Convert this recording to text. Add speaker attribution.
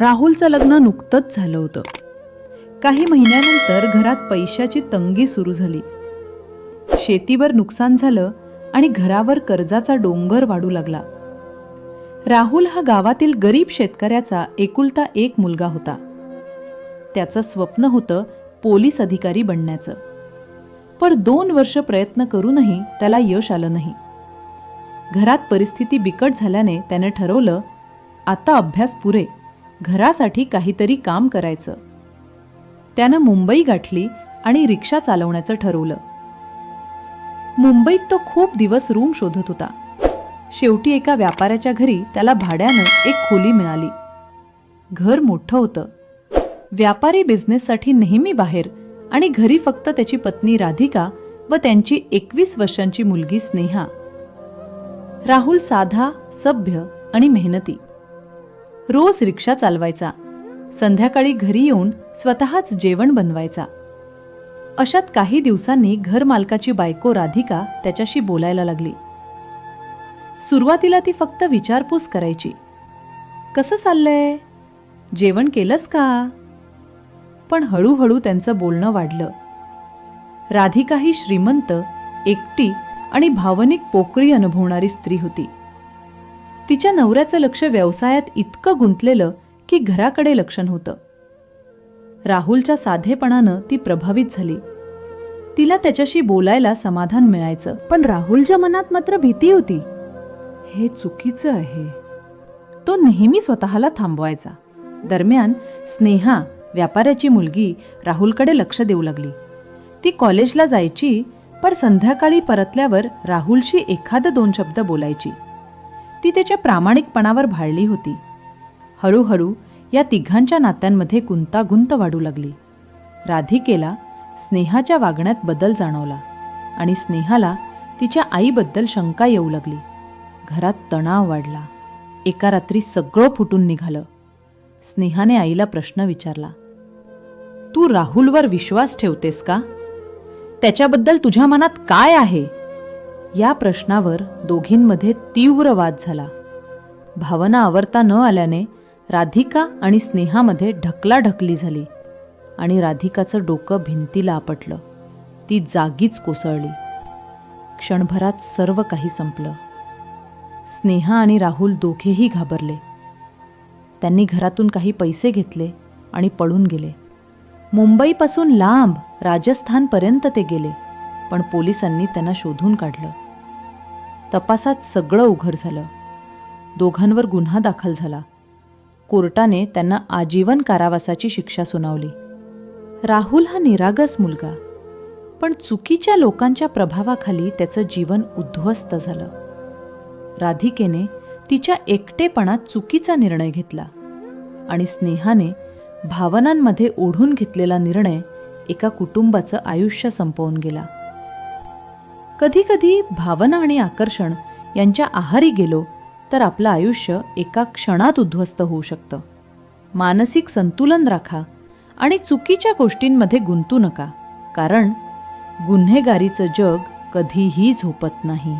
Speaker 1: राहुलचं लग्न नुकतंच झालं होतं. काही महिन्यानंतर घरात पैशाची तंगी सुरू झाली. शेतीवर नुकसान झालं आणि घरावर कर्जाचा डोंगर वाढू लागला. राहुल हा गावातील गरीब शेतकऱ्याचा एकुलता एक मुलगा होता. त्याचं स्वप्न होतं पोलीस अधिकारी बनण्याचं. पण दोन वर्ष प्रयत्न करूनही त्याला यश आलं नाही. घरात परिस्थिती बिकट झाल्याने त्याने ठरवलं आता अभ्यास पुरे. घरासाठी काहीतरी काम करायचं. त्यानं मुंबई गाठली आणि रिक्षा चालवण्याचं ठरवलं. मुंबईत तो खूप दिवस रूम शोधत होता. शेवटी एका व्यापाऱ्याच्या घरी त्याला भाड्यानं एक खोली मिळाली. घर मोठं होतं. व्यापारी बिझनेससाठी नेहमी बाहेर आणि घरी फक्त त्याची पत्नी राधिका व त्यांची एकवीस वर्षांची मुलगी स्नेहा. राहुल साधा सभ्य आणि मेहनती. रोज रिक्षा चालवायचा. संध्याकाळी घरी येऊन स्वतःच जेवण बनवायचा. अशात काही दिवसांनी घरमालकाची बायको राधिका त्याच्याशी बोलायला लागली. सुरुवातीला ती फक्त विचारपूस करायची. कसं चाललंय? जेवण केलंस का? पण हळूहळू त्यांचं बोलणं वाढलं. राधिका ही श्रीमंत एकटी आणि भावनिक पोकळी अनुभवणारी स्त्री होती. तिच्या नवऱ्याचं लक्ष व्यवसायात इतकं गुंतलेलं की घराकडे लक्ष नव्हतं राहुलच्या साधेपणानं ती प्रभावित झाली. तिला त्याच्याशी बोलायला समाधान मिळायचं. पण राहुलच्या मनात मात्र भीती होती. हे चुकीचं आहे. तो नेहमी स्वतःला थांबवायचा. दरम्यान स्नेहा व्यापाऱ्याची मुलगी राहुलकडे लक्ष देऊ लागली. ती कॉलेजला जायची पण संध्याकाळी परतल्यावर राहुलशी एखाद दोन शब्द बोलायची. ती त्याच्या प्रामाणिकपणावर भाळली होती. हळूहळू या तिघांच्या नात्यांमध्ये गुंतागुंत वाढू लागली. राधिकेला स्नेहाच्या वागण्यात बदल जाणवला आणि स्नेहाला तिच्या आईबद्दल शंका येऊ लागली. घरात तणाव वाढला. एका रात्री सगळं फुटून निघालं. स्नेहाने आईला प्रश्न विचारला तू राहुलवर विश्वास ठेवतेस का? त्याच्याबद्दल तुझ्या मनात काय आहे? या प्रश्नावर दोघींमध्ये तीव्र वाद झाला. भावना आवरता न आल्याने राधिका आणि स्नेहामध्ये ढकलाढकली झाली आणि राधिकाचं डोकं भिंतीला आपटलं. ती जागीच कोसळली. क्षणभरात सर्व काही संपलं. स्नेहा आणि राहुल दोघेही घाबरले. त्यांनी घरातून काही पैसे घेतले आणि पळून गेले. मुंबईपासून लांब राजस्थानपर्यंत ते गेले पण पोलिसांनी त्यांना शोधून काढलं. तपासात सगळं उघड झालं. दोघांवर गुन्हा दाखल झाला. कोर्टाने त्यांना आजीवन कारावासाची शिक्षा सुनावली. राहुल हा निरागस मुलगा. पण चुकीच्या लोकांच्या प्रभावाखाली त्याचं जीवन उद्ध्वस्त झालं. राधिकेने तिच्या एकटेपणात चुकीचा निर्णय घेतला आणि स्नेहाने भावनांमध्ये ओढून घेतलेला निर्णय एका कुटुंबाचं आयुष्य संपवून गेला. कधीकधी भावना आणि आकर्षण यांच्या आहारी गेलो तर आपलं आयुष्य एका क्षणात उद्ध्वस्त होऊ शकतं. मानसिक संतुलन राखा आणि चुकीच्या गोष्टींमध्ये गुंतू नका कारण गुन्हेगारीचं जग कधीही झोपत नाही.